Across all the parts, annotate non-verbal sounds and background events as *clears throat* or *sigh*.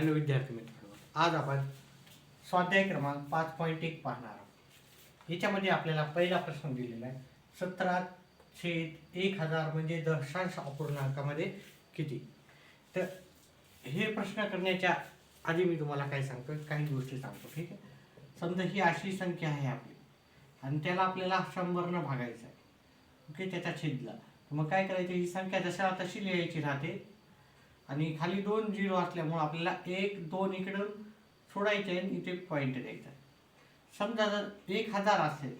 Hello विद्यार्थी मित्रांनो आज आपण स्वाध्याय क्रमांक पाच पॉईंट एक पाहणार आहोत. याच्यामध्ये आपल्याला पहिला प्रश्न दिलेला आहे सतरा छेद एक हजार म्हणजे दशांश अपूर्णांकामध्ये किती? तर हे प्रश्न करण्याच्या आधी मी तुम्हाला काय सांगतो काही गोष्टी सांगतो ठीक आहे? समजा ही अशी संख्या आहे आपली आणि त्याला आपल्याला शंभरनं भागायचं आहे. ओके त्याच्या छेदला मग काय करायचं ही संख्या जशा तशी लिहायची राहते आणि खाली दोन झिरो असल्यामुळं आपल्याला एक दोन इकडं सोडायचे आणि इथे पॉईंट द्यायचा. समजा जर एक हजार असेल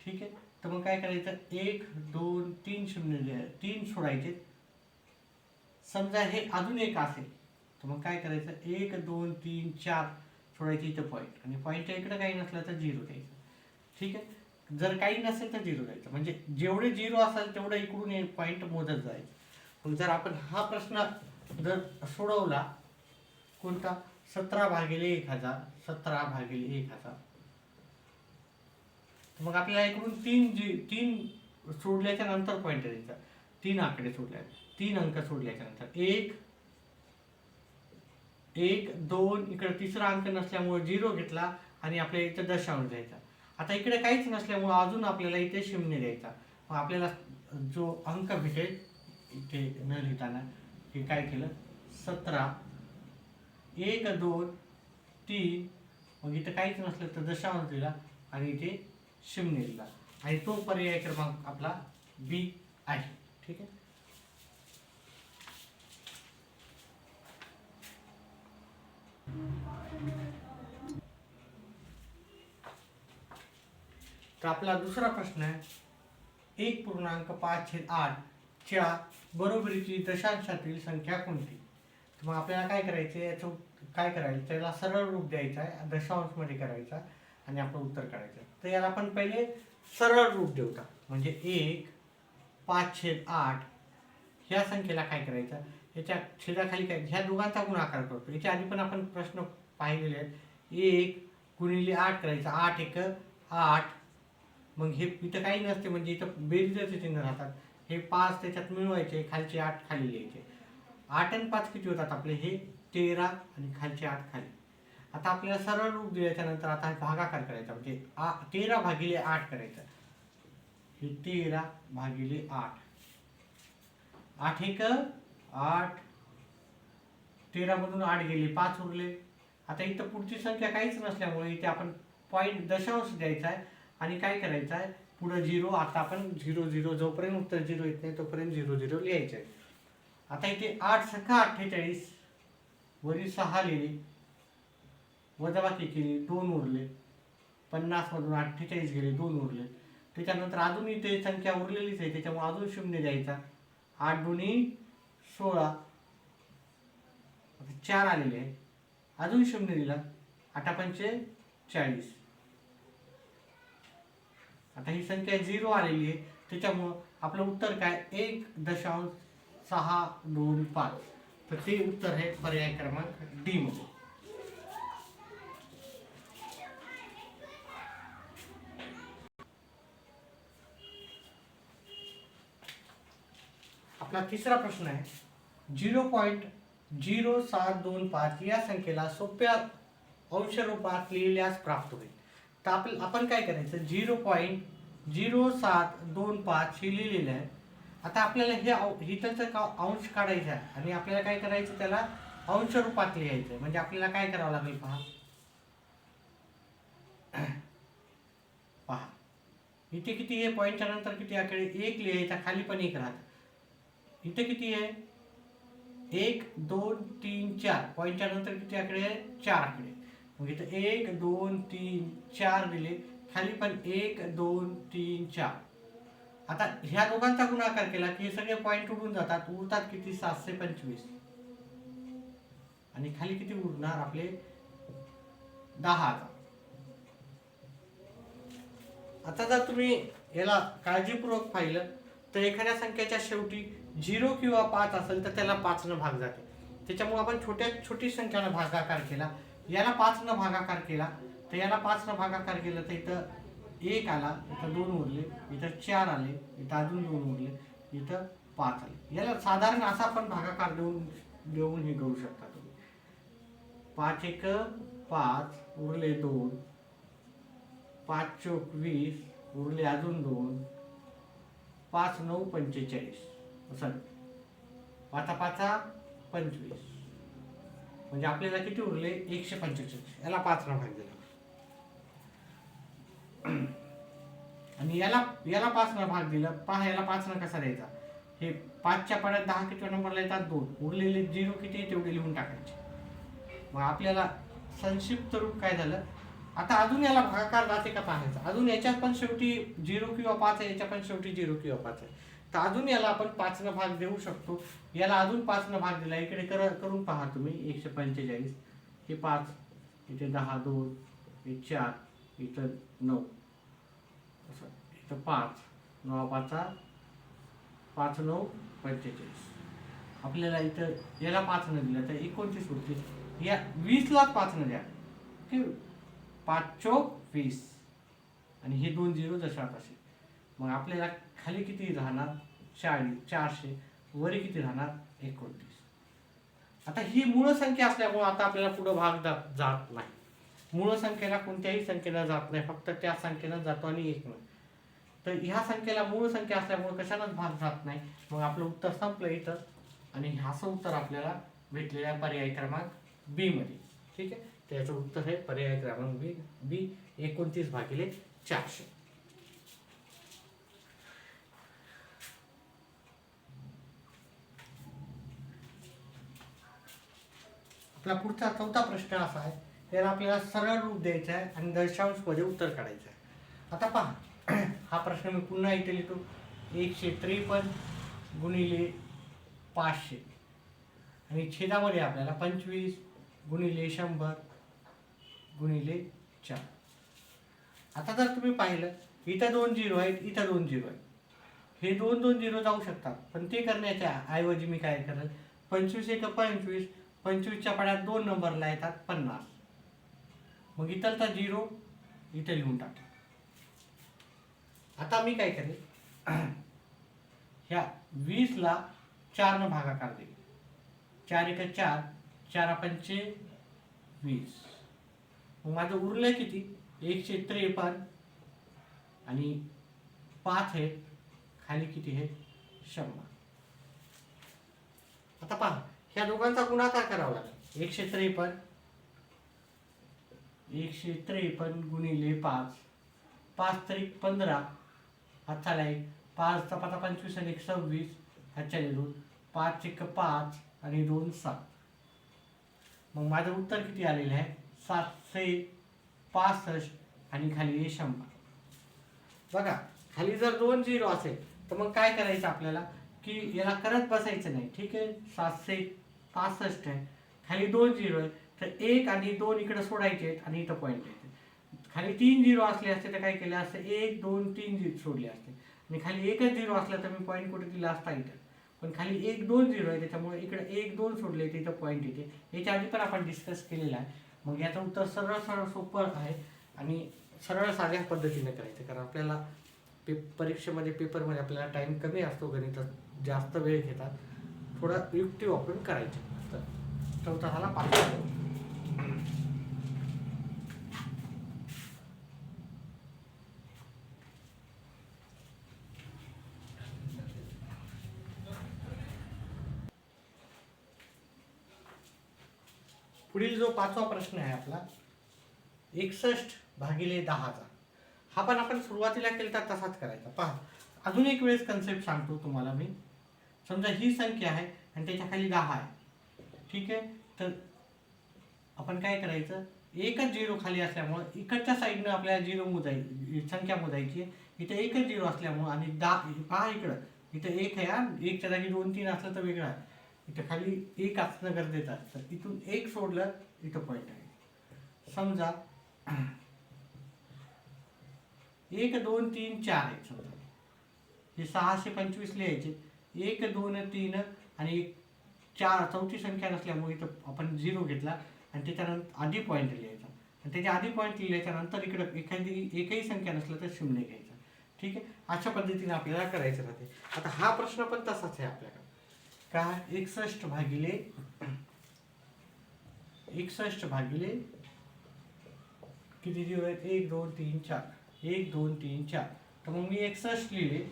ठीक आहे? तर मग काय करायचं? एक दोन तीन शून्य तीन सोडायचे. समजा हे अजून एक असेल तर मग काय करायचं? एक दोन तीन चार सोडायचे इथं पॉईंट आणि पॉईंटच्या इकडं काही नसलं तर झिरो द्यायचं. ठीक आहे? जर काही नसेल तर झिरो द्यायचं. म्हणजे जेवढे झिरो असेल तेवढं इकडून पॉईंट मोजत जायचं. जर आपण हा प्रश्न जर सोडवला कोणता? सतरा भागिले एक हजार सतरा भागिले एक हजार. मग आपल्याला इकडून तीन जी तीन सोडल्याच्या नंतर पॉईंट द्यायचा तीन आकडे सोडल्या तीन अंक सोडल्याच्या नंतर. एक एक दोन इकडे तिसरा अंक नसल्यामुळे झिरो घेतला आणि आपल्या इथं दशांश द्यायचा. आता इकडे काहीच नसल्यामुळे अजून आपल्याला इथे शून्य द्यायचा. मग आपल्याला जो अंक भेटेल इथे न लिहिताना हे काय केलं? सतरा एक दोन तीन मग इथं काहीच नसलं तर दशांश दिला आणि इथे शून्य दिला. आणि तो पर्याय क्रमांक आपला बी आहे. ठीक आहे? तर आपला दुसरा प्रश्न आहे. एक पूर्णांक पाच छेद आठ. च्या बरोबरीची दशांशातील संख्या कोणती? तर मग आपल्याला काय करायचं याचं काय करायचं? त्याला सरळ रूप द्यायचा आहे. दशांशमध्ये करायचा आणि आपलं उत्तर काढायचं तर याला आपण पहिले सरळ रूप देऊता म्हणजे एक पाच छेद आठ. ह्या संख्येला काय करायचं? याच्या छेदाखाली काय? ह्या दोघांचा गुणाकार करतो. याच्या आधी पण आपण प्रश्न पाहिलेले आहेत. एक गुणिले आठ करायचं. आठ एक आठ. मग हे इथं काही नसते. म्हणजे इथं बेरीजचे चिन्ह राहतात. हे पाच त्याच्यात मिळवायचे खालचे आठ खाली लिहायचे. आठ आणि पाच किती होतात आपले? हे तेरा आणि खालचे आठ खाली. आता आपल्याला सरळ रूप दिल्याच्या नंतर आता भागाकार करायचा. म्हणजे आ तेरा भागिले आठ करायचं. हे तेरा भागिले आठ. आठ एक आठ. तेरामधून आठ गेले पाच उरले. आता इथं पुढची संख्या काहीच नसल्यामुळे इथे आपण पॉईंट दशांश द्यायचा आहे. आणि काय करायचं आहे? पुढं झिरो आता आपण झिरो झिरो जोपर्यंत उत्तर झिरो येत नाही तोपर्यंत झिरो झिरो लिहायचं आहे. आता इथे आठ सखा अठ्ठेचाळीस वरील सहा लिहिले वजाबाकी केली दोन उरले पन्नासमधून अठ्ठेचाळीस गेले दोन उरले. त्याच्यानंतर अजून इथे संख्या उरलेलीच आहे त्याच्यामुळे अजून शून्य द्यायचा. आठ दोन्ही सोळा चार आलेले आहे. अजून शून्य दिला आठा पंचे चाळीस. आता ही संख्या झिरो आलेली आहे. त्याच्यामुळं आपलं उत्तर काय? एक दशांश सहा दोन पाच. तर ते उत्तर आहे पर्याय क्रमांक डी मध्ये आपला तिसरा प्रश्न आहे. झिरो पॉईंट झिरो सात दोन पाच या संख्येला सोप्या अंशरूपात लिहिल्यास प्राप्त होईल. तर आपण आपण काय करायचं? झिरो पॉईंट झिरो सात दोन पाच हे लिहिलेलं आहे. आता आपल्याला हे औ इथंचं का अंश काढायचं आहे. आणि आपल्याला काय करायचं? त्याला अंश रूपात लिहायचं आहे. म्हणजे आपल्याला काय करावं लागेल पहा. *clears throat* पहा. इथे किती आहे? पॉईंटच्या नंतर किती आकडे एक लिहायचा खाली पण एक राहत. इथे किती आहे? एक दोन तीन चार. पॉईंटच्या नंतर किती आकडे आहे? चार आकडे. मग इथं एक दोन तीन चार दिले. खाली पण एक दोन तीन चार. आता ह्या दोघांचा गुणाकार केला की हे सगळे पॉईंट उडून जातात. उरतात किती? सातशे पंचवीस. आणि खाली किती उरणार आपले? दहा हजार. आता जर तुम्ही याला काळजीपूर्वक पाहिलं तर एखाद्या संख्येच्या शेवटी झिरो किंवा पाच असेल तर त्याला पाचनं भाग जाते. त्याच्यामुळे आपण छोट्या छोटी संख्यानं भागाकार केला. याला पाचनं भागाकार केला. तर याला पाचनं भागाकार केलं तर इथं एक आला इथं दोन उरले इथं चार आले इथं अजून दोन उरले इथं पाच आले. याला साधारण असा पण भागाकार देऊन देऊन हे करू शकता तुम्ही. पाच एक पाच उरले दोन पाच चोक वीस उरले अजून दोन पाच नऊ पंचेचाळीस. सॉरी पाचा पाचा पंचवीस. म्हणजे आपल्याला किती उरले? एकशे पंचेचाळीस. याला पाच भाग दिला आणि याला याला पाच भाग दिला. पहा याला पाच कसा द्यायचा? हे पाचच्या पाड्यात दहा किती नंबरला येतात? दोन. उरलेले झिरो किती तेवढे लिहून टाकायचे. मग आपल्याला संक्षिप्त रूप काय झालं? आता अजून याला भागाकार जाते का पाहायचा? अजून याच्यात पण शेवटी झिरो किंवा पाच आहे याच्या पण शेवटी झिरो किंवा पाच आहे. तर अजून याला आपण पाचनं भाग देऊ शकतो. याला अजून पाचनं भाग दिला. इकडे कर करून पहा तुम्ही. एकशे पंचेचाळीस. हे पाच इथे दहा दोन हे चार इथं नऊ. असं. इथं पाच. नऊ पाचा पाच नऊ पंचेचाळीस. आपल्याला इथं याला पाचनं दिलं. तर एकोणतीस उरतील या वीसला पाचनं द्या. की पाच चौक वीस. आणि हे दोन झिरो जशा तसे मग आपल्याला खाली किती राहणार? चाळीस चारशे वरी किती राहणार? एकोणतीस. आता ही मूळ संख्या असल्यामुळे आता आपल्याला पुढं भाग जात जात नाही. मूळ संख्येला कोणत्याही संख्येला जात नाही. फक्त त्या संख्येनं जातो आणि एक नाही. तर ह्या संख्येला मूळ संख्या असल्यामुळे कशालाच भाग जात नाही. मग आपलं उत्तर संपलं इथं. आणि ह्याचं उत्तर आपल्याला भेटलेल्या पर्याय क्रमांक बी मध्ये. ठीक आहे? त्याचं उत्तर आहे पर्याय क्रमांक बी बी एकोणतीस भागिले चारशे. आपला पुढचा चौथा प्रश्न असा आहे त्याला आपल्याला सरळ रूप द्यायचं आहे आणि दशांशमध्ये उत्तर काढायचं आहे. आता पहा हा प्रश्न मी पुन्हा इथे लिहितो. एकशे त्रेपन्न गुणिले पाचशे. आणि छेदामध्ये आपल्याला पंचवीस गुणिले शंभर गुणिले चार. आता जर तुम्ही पाहिलं इथं दोन झिरो आहेत इथं दोन झिरो आहेत. हे दोन दोन झिरो जाऊ शकतात पण ते करण्याच्या ऐवजी मी काय करेल पंचवीस एक पंचवीस पंचवीसच्या पाड्यात दोन नंबरला येतात पन्नास. मग इथलचा झिरो इथं लिहून टाकतो आता मी काय करेल *clears throat* ह्या वीसला चारनं भागाकार देईल चार एक चार चार पंचे वीस. मग माझं उरलं किती? एकशे त्रेपन्न. आणि पाच आहे खाली किती आहे शंभर. आता पहा. ह्या दोघांचा गुणाकार करावा लागेल. एकशे त्रेपन्न. एकशे त्रेपन्न गुणिले पाच. पाच तारीख पंधरा. हातचाला एक. पाच तपाता पंचवीस आणि एक सव्वीस. हातच्याने दोन. पाच एक पाच आणि दोन सात. मग माझं उत्तर किती आलेलं आहे? सातशे पासष्ट आणि खाली आहे शंभर. बघा खाली जर दोन झिरो असेल तर मग काय करायचं आपल्याला? की याला करत बसायचं नाही. ठीक आहे? सातशे पासष्ट आहे. खाली दोन झिरो आहे. तर एक आणि दोन इकडे सोडायचे आहेत आणि इथं पॉईंट येते खाली तीन झिरो असले असते तर काय केलं असतं? एक दोन तीन झिरो सोडले असते. आणि खाली एकच झिरो असला तर मी पॉईंट कुठे दिला? असता इथं. पण खाली एक दोन झिरो आहे त्याच्यामुळे इकडे एक दोन सोडले तर इथं पॉईंट येते. याच्या आधी पण आपण डिस्कस केलेलं आहे. मग याचं उत्तर सरळ सरळ सोपं आहे. आणि सरळ साध्या पद्धतीने करायचं. कारण आपल्याला पे परीक्षेमध्ये पेपरमध्ये आपल्याला टाईम कमी असतो. गणितात जास्त वेळ घेतात. थोडा युक्ती वापरून करायचे. तर चौथा झाला पाचवा पुढील जो पाचवा प्रश्न आहे आपला एकसष्ट भागिले दहाचा. हा पण आपण सुरुवातीला केला तर तसाच करायचा. पहा अजून एक वेळेस कन्सेप्ट सांगतो तुम्हाला मी. समजा ही संख्या आहे आणि त्याच्याखाली दहा आहे. ठीक आहे? तर आपण काय करायचं? एकच झिरो खाली असल्यामुळं इकडच्या साईडनं आपल्याला झिरो मोजायची संख्या मोजायची आहे. इथे एकच झिरो असल्यामुळं आणि दहा पहा इकडं. इथं एक आहे हा. एकच्या जागी दोन तीन असलं तर वेगळं आहे. इथं खाली एक असणं गरजेचं असतं. तर इथून एक सोडलं इथं पॉईंट आहे. समजा एक दोन तीन चार आहेत समजा. हे सहाशे पंचवीस लिहायचे. एक दोन तीन आणि एक चार चौथी संख्या नसल्यामुळे इथं आपण झिरो घेतला आणि त्याच्यानंतर आधी पॉईंट लिहायचा. आणि त्याच्या आधी पॉईंट लिहिल्याच्यानंतर इकडं एखादी एकही संख्या नसलं तर शून्य घ्यायचा. ठीक आहे? अशा पद्धतीने आपल्याला करायचं राहते. आता हा प्रश्न पण तसाच आहे आपल्याकडे. का? एकसष्ट भागिले एकसष्ट भागिले किती झिरो आहेत? एक दोन तीन चार. एक दोन तीन चार. तर मग मी एकसष्ट लिहिले.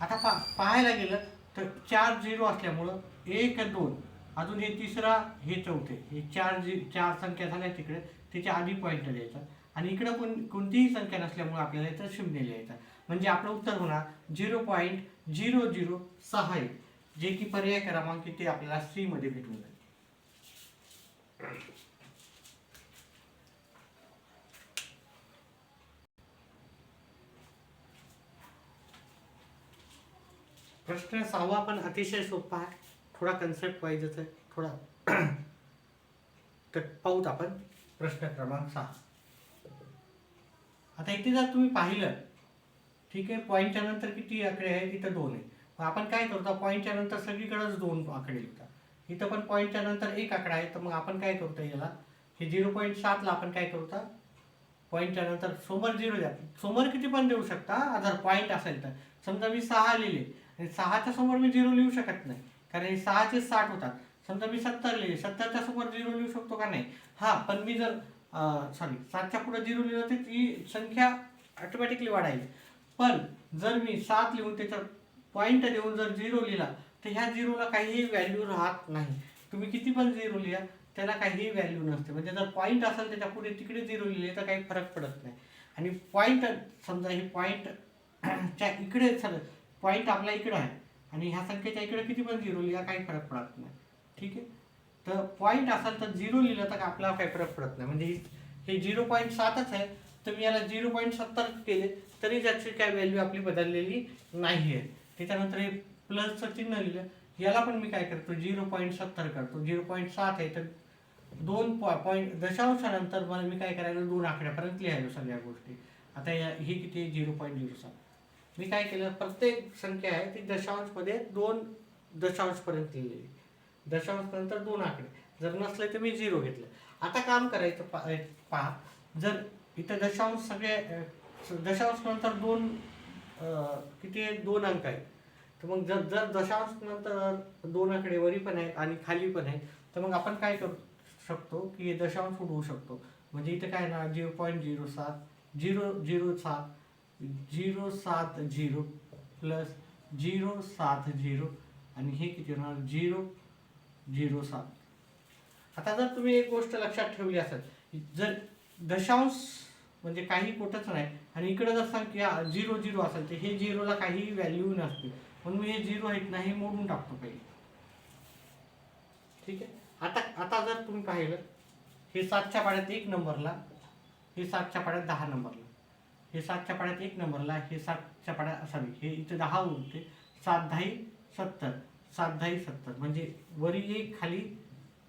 आता पा पाहायला गेलं तर चार झिरो असल्यामुळं एक दोन. अजून हे तिसरा हे चौथे. हे चार झि चार संख्या झाल्या तिकडे. त्याच्या आधी पॉईंट लिहायचा. आणि इकडं कोण कोणतीही संख्या नसल्यामुळे आपल्याला इथं शून्य लिहायचा. म्हणजे आपलं उत्तर होणार झिरो पॉईंट झिरो झिरो सहा एक. जे की पर्याय क्रमांक ते आपल्याला सी भेटून जाईल. प्रश्न सहावा पण अतिशय सोपा आहे. थोडा कन्सेप्ट वाईजच आहे थोडा *clears throat* तर पाहूत आपण प्रश्न क्रमांक सहा. आता इथे जर तुम्ही पाहिलं ठीक आहे पॉईंटच्या नंतर किती आकडे आहेत इथं दोन आहे मग आपण काय करतो पॉईंटच्या नंतर सगळीकडेच दोन आकडे लिहितात इथं पण पॉईंटच्या नंतर एक आकडा आहे तर मग आपण काय करतो याला? हे झिरो पॉईंट सातला आपण काय करतो? पॉईंटच्या नंतर समोर झिरो द्या. समोर किती पण देऊ शकता जर पॉईंट असेल तर. समजा मी सहा लिहिले आणि सहाच्या समोर मी झिरो लिहू शकत नाही. कारण हे सहाचे साठ होतात. समजा मी सत्तर लिहिले. सत्तरच्या समोर झिरो लिहू शकतो का नाही? हा पण मी जर सॉरी सातच्या पुढे झिरो लिहिलं तर ती संख्या ऑटोमॅटिकली वाढायची. पण जर मी सात लिहून त्याच्यात पॉईंट देऊन जर झिरो लिहिला तर ह्या झिरोला काहीही व्हॅल्यू राहत नाही. तुम्ही किती पण झिरो लिहा त्याला काहीही व्हॅल्यू नसते. म्हणजे जर पॉईंट असेल त्याच्या पुढे तिकडे झिरो लिहिले तर काही फरक पडत नाही. आणि पॉईंट समजा हे पॉईंट च्या इकडे सर पॉईंट आपल्या इकडं आहे. आणि ह्या संख्येच्या इकडे किती पण झिरो लिहा काही फरक पडत नाही. ठीक आहे? तर पॉईंट असाल तर झिरो लिहिलं तर आपला काही फरक पडत नाही. म्हणजे हे झिरो पॉईंट सातच आहे. तर मी याला झिरो पॉईंट सत्तर केले तरी त्याची काय व्हॅल्यू आपली बदललेली नाही आहे त्याच्यानंतर हे प्लसचं चिन्ह लिहिलं. याला पण मी काय करतो? झिरो पॉईंट सत्तर करतो. झिरो पॉईंट सात आहे. तर दोन पॉईंट दशांशानंतर मला मी काय करायला दोन आकड्यापर्यंत लिहायलो सगळ्या गोष्टी. आता या ही किती झिरो पॉईंट झिरो सात. मी काय केलं प्रत्येक संख्या आहे ती दशांशमध्ये दोन दशांशपर्यंत लिहिलेली. दशांशपर्यंत दोन आकडे. जर नसले तर मी झिरो घेतलं. आता काम करायचं पा पहा. जर इथं दशांश सगळे दशांशनंतर दशांश नंतर दोन किती दोन अंक आहेत. तर मग जर जर दशांश नंतर दोन आकडे वरी पण आहेत आणि खाली पण आहेत तर मग आपण काय करू शकतो की दशांश उडवू शकतो. म्हणजे इथं काय ना झिरो पॉईंट झिरो सात झिरो झिरो सात झिरो सात झिरो प्लस झिरो सात झिरो आणि हे किती होणार? झिरो झिरो सात. आता जर तुम्ही एक गोष्ट लक्षात ठेवली असेल जर दशांश म्हणजे काही कुठंच नाही आणि इकडे जर की झिरो झिरो असेल तर हे झिरोला काही व्हॅल्यू नसते. म्हणून मी हे झिरो आहेत ना हे मोडून टाकतो पहिले. ठीक आहे? आता आता जर तुम्ही पाहिलं हे सातच्या पाड्यात एक नंबरला हे सातच्या पाड्यात दहा नंबरला. हे सातच्या पाड्यात एक नंबरला हे सातच्या पाड्यात सॉरी हे इथे दहा उरते सात दहाही सत्तर. सात दहाही सत्तर. म्हणजे वरी एक खाली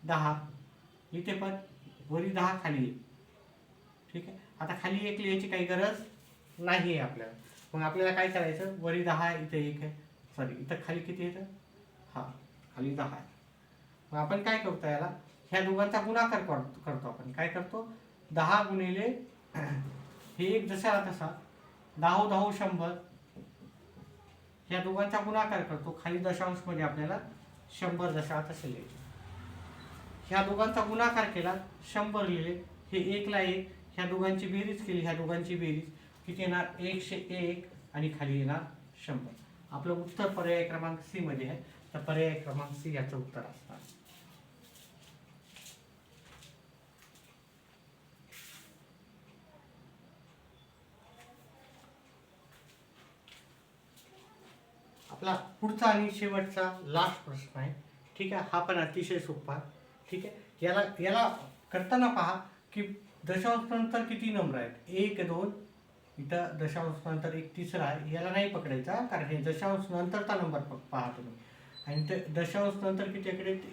दहा. इथे पण वरी दहा खाली एक. ठीक आहे? आता खाली एक लिहायची काही गरज नाही आहे आपल्याला. मग आपल्याला काय करायचं? वरी दहा इथे एक आहे. सॉरी इथं खाली किती येतं? हा खाली दहा आहे. मग आपण काय करतो याला? ह्या दोघांचा गुणाकार करतो करतो आपण. काय करतो? दहा गुणिले हे एक जसा तसा. दहा दहा शंभर. ह्या दोघांचा गुणाकार करतो. खाली दशांशमध्ये आपल्याला शंभर दशा तसे लिहायचे ह्या दोघांचा गुणाकार केला शंभर लिहिले. हे एकला एक. ह्या दोघांची बेरीज केली ह्या दोघांची बेरीज. किती येणार? एकशे एक. आणि खाली येणार शंभर. आपलं उत्तर पर्याय क्रमांक सी मध्ये आहे. तर पर्याय क्रमांक सी याचं उत्तर असणार. आपला पुढचा आणि शेवटचा लास्ट प्रश्न आहे. ठीक आहे? हा पण अतिशय सोपा. ठीक आहे? याला याला करताना पहा की दशांशनंतर किती नंबर आहेत? एक दोन. इथं दशांशनंतर एक तिसरा आहे. याला नाही पकडायचा कारण हे दशांश नंतरचा नंबर पहा तुम्ही. आणि ते दशांश नंतर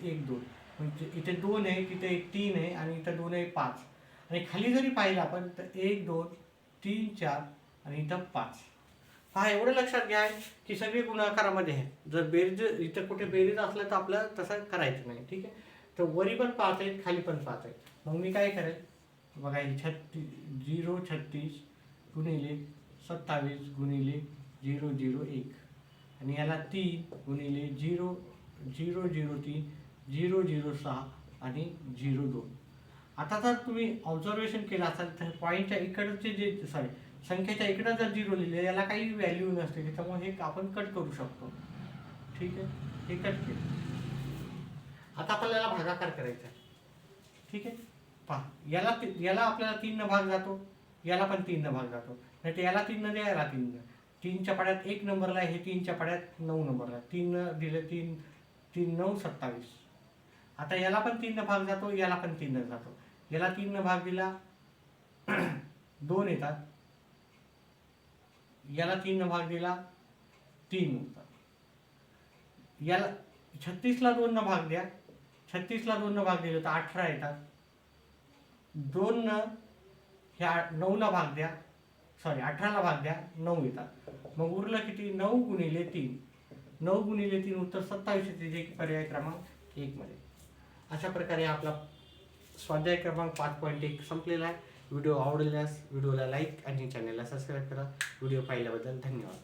एक दोन. म्हणजे इथे दोन आहे तिथे एक तीन आहे आणि इथं दोन आहे पाच. आणि खाली जरी पाहिलं आपण तर एक दोन तीन चार आणि इथं पाच. हा एवढं लक्षात घ्या की सगळे गुणाकारामध्ये आहे जर बेरीज इथं कुठे बेरीज असलं तर आपल्याला तसं करायचं नाही ठीक आहे? तर वरी पण पाहता येईल खाली पण पाहता येईल. मग मी काय करेल? बघा ही छत्तीस झिरो छत्तीस गुणिले सत्तावीस गुणिले झिरो झिरो एक. आणि याला तीन गुणिले झिरो झिरो झिरो तीन झिरो झिरो सहा आणि झिरो दोन. आता जर तुम्ही ऑब्झर्वेशन केलं असाल तर पॉईंटच्या इकडचे जे सॉरी संख्येच्या इकडं जर झिरो लिहिले याला काही व्हॅल्यू नसते. त्याच्यामुळे हे आपण कट करू शकतो. ठीक आहे? हे कट केलं. आता आपल्याला भागाकार करायचा आहे. ठीक आहे? पहा याला ती- याला आपल्याला तीननं भाग जातो. याला पण तीननं भाग जातो. नाही तर याला तीननं द्या याला तीन तीनच्या पाड्यात एक नंबरला आहे हे तीनच्या पाड्यात नऊ नंबरला तीननं तीन दिले तीन तीन नऊ सत्तावीस. आता याला पण तीन भाग जातो याला पण तीननं जातो. याला तीननं भाग दिला *clears throat* दोन येतात. याला तीन भाग दिला तीन उत्तर. याला छत्तीसला दोननं भाग द्या. छत्तीसला दोन भाग दिले तर अठरा येतात. दोननं ह्या नऊला भाग द्या. सॉरी अठराला भाग द्या नऊ येतात. मग उरलं किती? नऊ गुणिले तीन. नऊ गुणिले तीन उत्तर सत्तावीस येते. जे पर्याय क्रमांक एकमध्ये अशा प्रकारे आपला स्वाध्याय क्रमांक पाच पॉईंट एक संपलेला आहे. व्हिडिओ आवडल्यास व्हिडिओला लाईक आणि चॅनलला सबस्क्राईब करा. व्हिडिओ पाहिल्याबद्दल धन्यवाद.